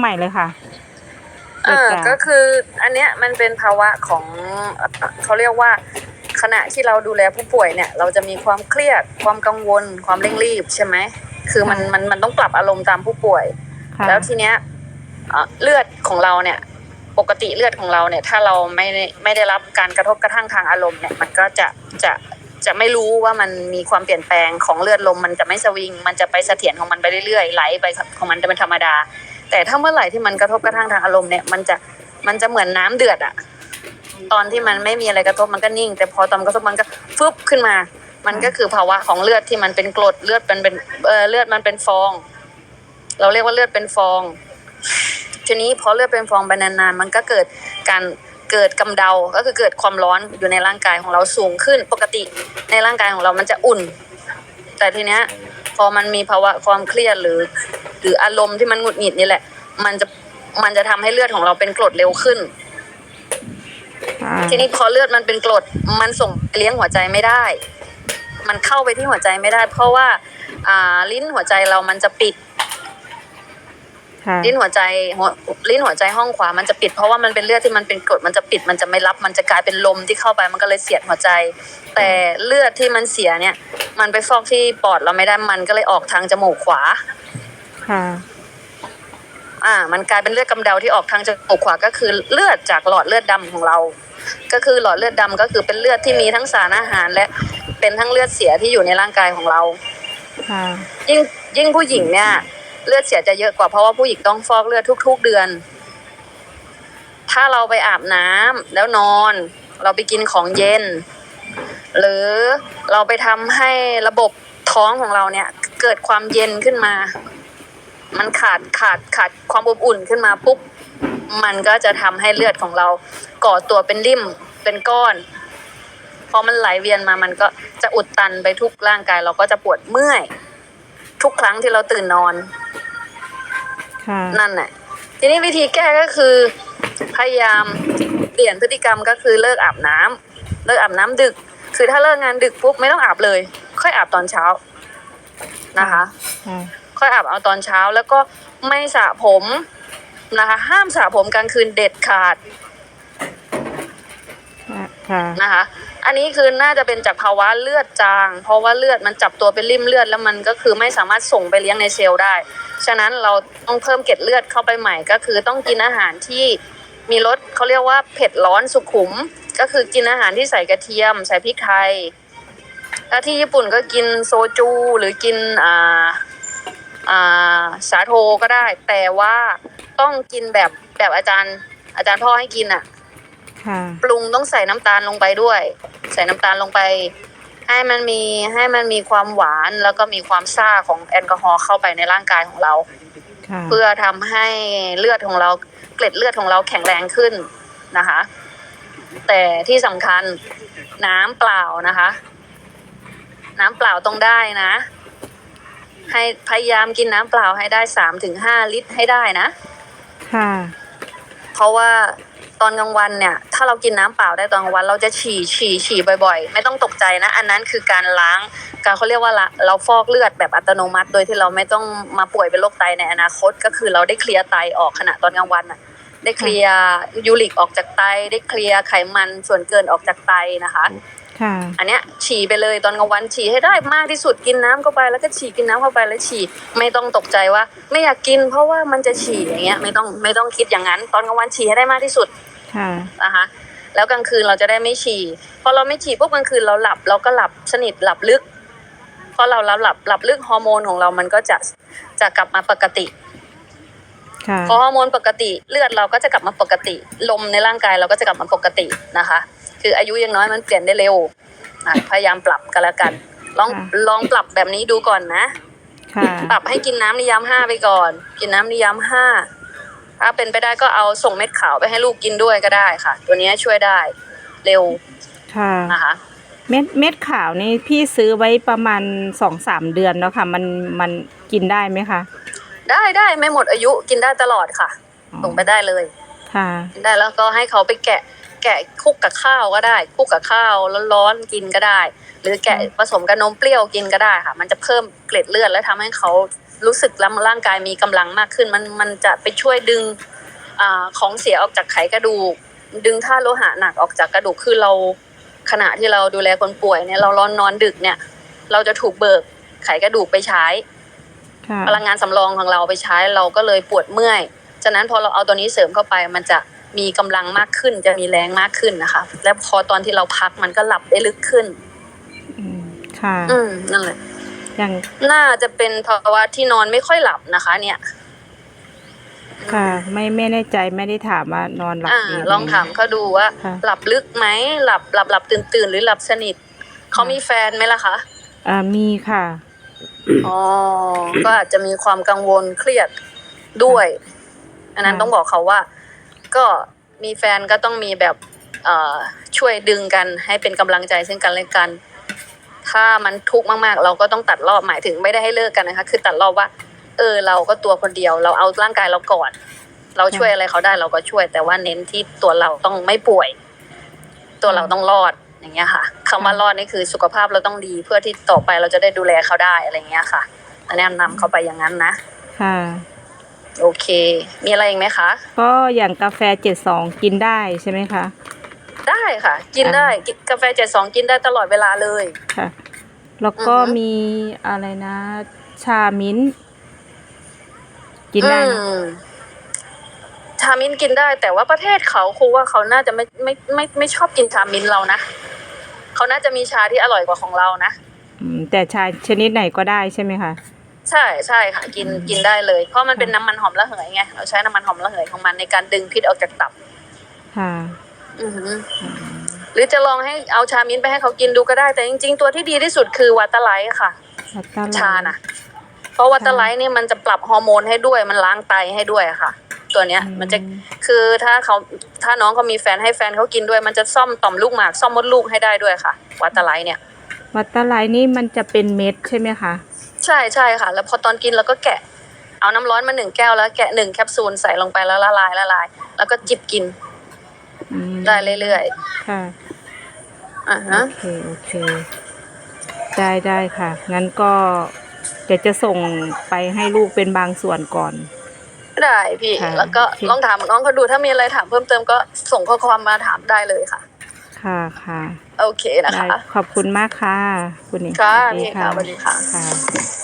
ใหม่เลยค่ะเออเกิดจากก็คืออันเนี้ยมันเป็นภาวะของเอ่อเขาเรียกว่า ขณะที่เราดูแลผู้ป่วยเนี่ย เราจะมีความเครียดความกังวล ความเร่งรีบใช่ไหมคือมันมันมันต้องปรับอารมณ์ตามผู้ป่วยค่ะแล้วทีเนี้ยเอ่อเลือดของเราเนี่ยปกติเลือดของเราเนี่ย ถ้าเราไม่ได้ไม่ได้รับการกระทบกระทั่งทางอารมณ์เนี่ย มันก็จะจะจะไม่รู้ว่ามันมีความเปลี่ยนแปลงของเลือดลมมันจะไม่สวิง มันจะไปเสถียรของมันไปเรื่อยๆไหลไปของมันจะเป็นธรรมดา แต่ถ้าเมื่อไหร่ที่มันกระทบกระทั่งทางอารมณ์เนี่ยมันจะมันจะเหมือนน้ำเดือดอะตอนที่มันไม่มีอะไรกระทบมันก็นิ่ง แต่พอตอนกระทบมันก็ฟึบขึ้นมา มันก็คือภาวะของเลือดที่มันเป็นกรดเลือดเป็นเป็นเออเลือดมันเป็นฟอง เราเรียกว่าเลือดเป็นฟอง ทีนี้พอเลือดเป็นฟองไปนานๆมันก็เกิดการเกิดกำเดา ก็คือเกิดความร้อนอยู่ในร่างกายของเราสูงขึ้น ปกติในร่างกายของเรามันจะอุ่น แต่ทีเนี้ยพอมันมีภาวะความเครียดหรือ หรืออารมณ์ที่มันหงุดหงิดนี่แหละ มันจะมันจะทำให้เลือดของเราเป็นกรดเร็วขึ้นอ่าทีนี้พอเลือดมันเป็นกรดมันส่งไปเลี้ยงหัวใจไม่ได้ มันเข้าไปที่หัวใจไม่ได้ เพราะว่า อ่าลิ้นหัวใจเรามันจะปิดค่ะลิ้นหัวใจหัวลิ้นหัวใจห้องขวามันจะปิด เพราะว่ามันเป็นเลือดที่มันเป็นกรดมันจะปิด มันจะไม่รับ มันจะกลายเป็นลมที่เข้าไปมันก็เลยเสียดหัวใจ แต่เลือดที่มันเสียเนี่ย มันไปฟอกที่ปอดเราไม่ได้มันก็เลยออกทางจมูกขวา ค่ะ อ่า มันกลายเป็นเลือดกำเดาที่ออกทางจมูกขวาก็คือเลือดจากหลอดเลือดดำของเรา ก็คือหลอดเลือดดำก็คือเป็นเลือดที่มีทั้งสารอาหาร และเป็นทั้งเลือดเสียที่อยู่ในร่างกายของเรา ค่ะ ยิ่งยิ่งผู้หญิงเนี่ย เลือดเสียจะเยอะกว่าเพราะว่าผู้หญิงต้องฟอกเลือดทุก ๆเดือน ถ้าเราไปอาบน้ำแล้วนอน เราไปกินของเย็น หรือเราไปทำให้ระบบท้องของเราเนี่ย เกิดความเย็นขึ้นมา มันขาดขาดขาดความอบอุ่นขึ้นมาปุ๊บมันก็จะทำให้เลือดของเราก่อตัวเป็นริ่มเป็นก้อนพอมันไหลเวียนมามันก็จะอุดตันไปทุกร่างกาย เราก็จะปวดเมื่อย ทุกครั้งที่เราตื่นนอนค่ะนั่นแหละทีนี้วิธีแก้ก็คือ พยายามเปลี่ยนพฤติกรรมก็คือเลิกอาบน้ำเลิกอาบน้ำดึก คือถ้าเลิกงานดึกปุ๊บไม่ต้องอาบเลย ค่อยอาบตอนเช้านะคะ ค่ะค่อยอาบเอาตอนเช้า แล้วก็ไม่สระผมนะคะ ห้ามสระผมกลางคืนเด็ดขาดค่ะนะคะ อันนี้คือน่าจะเป็นจากภาวะเลือดจาง เพราะว่าเลือดมันจับตัวเป็นริ่มเลือดแล้วมันก็คือไม่สามารถส่งไปเลี้ยงในเซลล์ได้ ฉะนั้นเราต้องเพิ่มเกล็ดเลือดเข้าไปใหม่ ก็คือต้องกินอาหารที่มีรสเขาเรียกว่าเผ็ดร้อนสุขุม ก็คือกินอาหารที่ใส่กระเทียม ใส่พริกไทยถ้าที่ญี่ปุ่นก็กินโซจูหรือกินอ่าอ่า สาโทก็ได้ แต่ว่าต้องกินแบบแบบอาจารย์ อาจารย์พ่อให้กินอะ ค่ะ ปรุงต้องใส่น้ำตาลลงไปด้วย ใส่น้ำตาลลงไป ให้มันมีให้มันมีความหวานแล้วก็มีความซ่าของแอลกอฮอล์เข้าไปในร่างกายของเราค่ะเพื่อทำให้เลือดของเราเกล็ดเลือดของเราแข็งแรงขึ้นนะคะ แต่ที่สำคัญน้ำเปล่านะคะ น้ำเปล่าต้องได้นะ ให้พยายามกินน้ำเปล่าให้ได้สามถึงห้าลิตรให้ได้นะ ค่ะ เพราะว่าตอนกลางวันเนี่ย ถ้าเรากินน้ำเปล่าได้ตอนกลางวัน เราจะฉี่ฉี่ฉี่บ่อยๆ ไม่ต้องตกใจนะ อันนั้นคือการล้าง การเขาเรียกว่าละเราฟอกเลือดแบบอัตโนมัติ โดยที่เราไม่ต้องมาป่วยเป็นโรคไตในอนาคต ก็คือเราได้เคลียร์ไตออกขณะตอนกลางวันน่ะ ได้เคลียร์ยูริกออกจากไต ได้เคลียร์ไขมันส่วนเกินออกจากไตนะคะ ค่ะ อันเนี้ยฉี่ไปเลยตอนกลางวันฉี่ให้ได้มากที่สุดกินน้ำเข้าไปแล้วก็ฉี่กินน้ำเข้าไปแล้วฉี่ไม่ต้องตกใจว่า ไม่อยากกินเพราะว่ามันจะฉี่อย่างเงี้ยไม่ต้องไม่ต้องคิดอย่างนั้น ตอนกลางวันฉี่ให้ได้มากที่สุด ค่ะ นะคะแล้วกลางคืนเราจะได้ไม่ฉี่พอเราไม่ฉี่ปุ๊บกลางคืนเราหลับเราก็หลับสนิทหลับลึกพอเราหลับหลับหลับลึกฮอร์โมนของเรามันก็จะจะกลับมาปกติ ค่ะพอฮอร์โมนปกติเลือดเราก็จะกลับมาปกติ ลมในร่างกายเราก็จะกลับมาปกตินะคะ คืออายุยังน้อยมันเปลี่ยนได้เร็วอะพยายามปรับกันแล้วกัน ลองลองปรับแบบนี้ดูก่อนนะค่ะปรับให้กินน้ำนิยามห้าไปก่อน กินน้ำนิยามห้าถ้าเป็นไปได้ก็เอาส่งเม็ดขาวไปให้ลูกกินด้วยก็ได้ค่ะ ตัวเนี้ยช่วยได้เร็วค่ะนะคะเม็ดเม็ดขาวนี่พี่ซื้อไว้ประมาณสองสามเดือนแล้วค่ะ มันมันกินได้ไหมคะ ได้ได้ไม่หมดอายุกินได้ตลอดค่ะอ๋อส่งไปได้เลยค่ะ กินได้แล้วก็ให้เขาไปแกะ แกะคลุกกับข้าวก็ได้คลุกกับข้าวร้อนๆกินก็ได้ หรือแกะผสมกับนมเปรี้ยวกินก็ได้ค่ะ มันจะเพิ่มเกล็ดเลือดและทำให้เขารู้สึกแล้วร่างกายมีกำลังมากขึ้น มันมันจะไปช่วยดึงอ่าของเสียออกจากไขกระดูก ดึงท่าตุโลหะหนักออกจากกระดูกคือเราขณะที่เราดูแลคนป่วยเนี่ยเรารอนนอนดึกเนี่ย เราจะถูกเบิกไขกระดูกไปใช้ ค่ะพลังงานสำรองของเราไปใช้เราก็เลยปวดเมื่อย ฉะนั้นพอเราเอาตัวนี้เสริมเข้าไป มันจะมีกำลังมากขึ้น จะมีแรงมากขึ้นนะคะ แล้วพอตอนที่เราพักมันก็หลับได้ลึกขึ้น อืมค่ะ อืมนั่นแหละอย่างน่าจะเป็นภาวะที่นอนไม่ค่อยหลับนะคะ เนี่ย ค่ะ ไม่ไม่แน่ใจไม่ได้ถามว่านอนหลับอ่าดีไหลองถามเขาดูว่า ค่ะ หลับลึกไหมหลับหลับหลับตื่นตื่นหรือหลับสนิทเขามีแฟนไหมล่ะคะ อ่ามีค่ะ อ๋อ ก็อาจจะมีความกังวลเครียดด้วย อันนั้นต้องบอกเขาว่า ก็มีแฟนก็ต้องมีแบบเอ่อช่วยดึงกันให้เป็นกำลังใจซึ่งกันและกัน ถ้ามันทุกข์มากๆ เราก็ต้องตัดรอบหมายถึงไม่ได้ให้เลิกกันนะคะ คือตัดรอบว่า เออ เราก็ตัวคนเดียว เราเอาร่างกายเราก่อน เราช่วยอะไรเขาได้เราก็ช่วย แต่ว่าเน้นที่ตัวเราต้องไม่ป่วย ตัวเราต้องรอดอย่างเงี้ยค่ะ คำว่ารอดนี่คือสุขภาพเราต้องดีเพื่อที่ต่อไปเราจะได้ดูแลเขาได้อะไรเงี้ยค่ะอันนี้นำเขาไปอย่างนั้นนะ ค่ะ โอเค มีอะไรอีกไหมคะ ก็อย่างกาแฟเจ็ดสองกินได้ใช่ไหมคะ ได้ค่ะ กินได้กินกาแฟเจ็ดสองกินได้ตลอดเวลาเลย ค่ะ แล้วก็อือฮึ มีอะไรนะ ชามิ้นท์กินได้นะ อืมชามินกินได้แต่ว่าประเทศเขาครูว่าเขาน่าจะไม่ไม่ไม่ไม่ชอบกินชามินเรานะ เขาน่าจะมีชาที่อร่อยกว่าของเรานะอืมแต่ชาชนิดไหนก็ได้ใช่ไหมคะ ใช่ใช่ค่ะ กินกินได้เลย เพราะมันเป็นน้ำมันหอมระเหยไงเราใช้น้ำมันหอมระเหยของมันในการดึงพิษออกจากตับ ค่ะอือหือ หรือจะลองให้เอาชามิ้นไปให้เขากินดูก็ได้ แต่จริง ๆ ตัวที่ดีที่สุดคือวัตเตอร์ไลท์ค่ะ วัตเตอร์ไลท์ชานะเพราะวัตเตอร์ไลท์เนี่ยมันจะปรับฮอร์โมนให้ด้วย มันล้างไตให้ด้วยอะค่ะ ตัวเนี้ย มันจะคือถ้าเขาถ้าน้องเขามีแฟนให้แฟนเขากินด้วย มันจะซ่อมต่อมลูกหมาก ซ่อมมดลูกให้ได้ด้วยค่ะ วัตเตอร์ไลท์เนี่ย วัตเตอร์ไลท์นี่มันจะเป็นเม็ดใช่ไหมคะใช่ใช่ค่ะ แล้วพอตอนกินเราก็แกะ เอาน้ำร้อนมาหนึ่งแก้วแล้วแกะหนึ่งแคปซูลใส่ลงไปแล้วละลายละลาย แล้วก็จิบกินอืมได้เรื่อยค่ะๆอ่าฮะโอเคโอเค ได้ได้ค่ะงั้นก็เดี๋ยวจะส่งไปให้ลูกเป็นบางส่วนก่อน ได้พี่ ค่ะแล้วก็โอเคลองถามน้องเขาดูถ้ามีอะไรถามเพิ่มเติมก็ส่งข้อความมาถามได้เลยค่ะ ค่ะค่ะโอเคนะได้คะ ขอบคุณมากค่ะ คุณหนิงค่ะสวัสดีพี่ค่ะสวัสดีค่ะ ค่ะ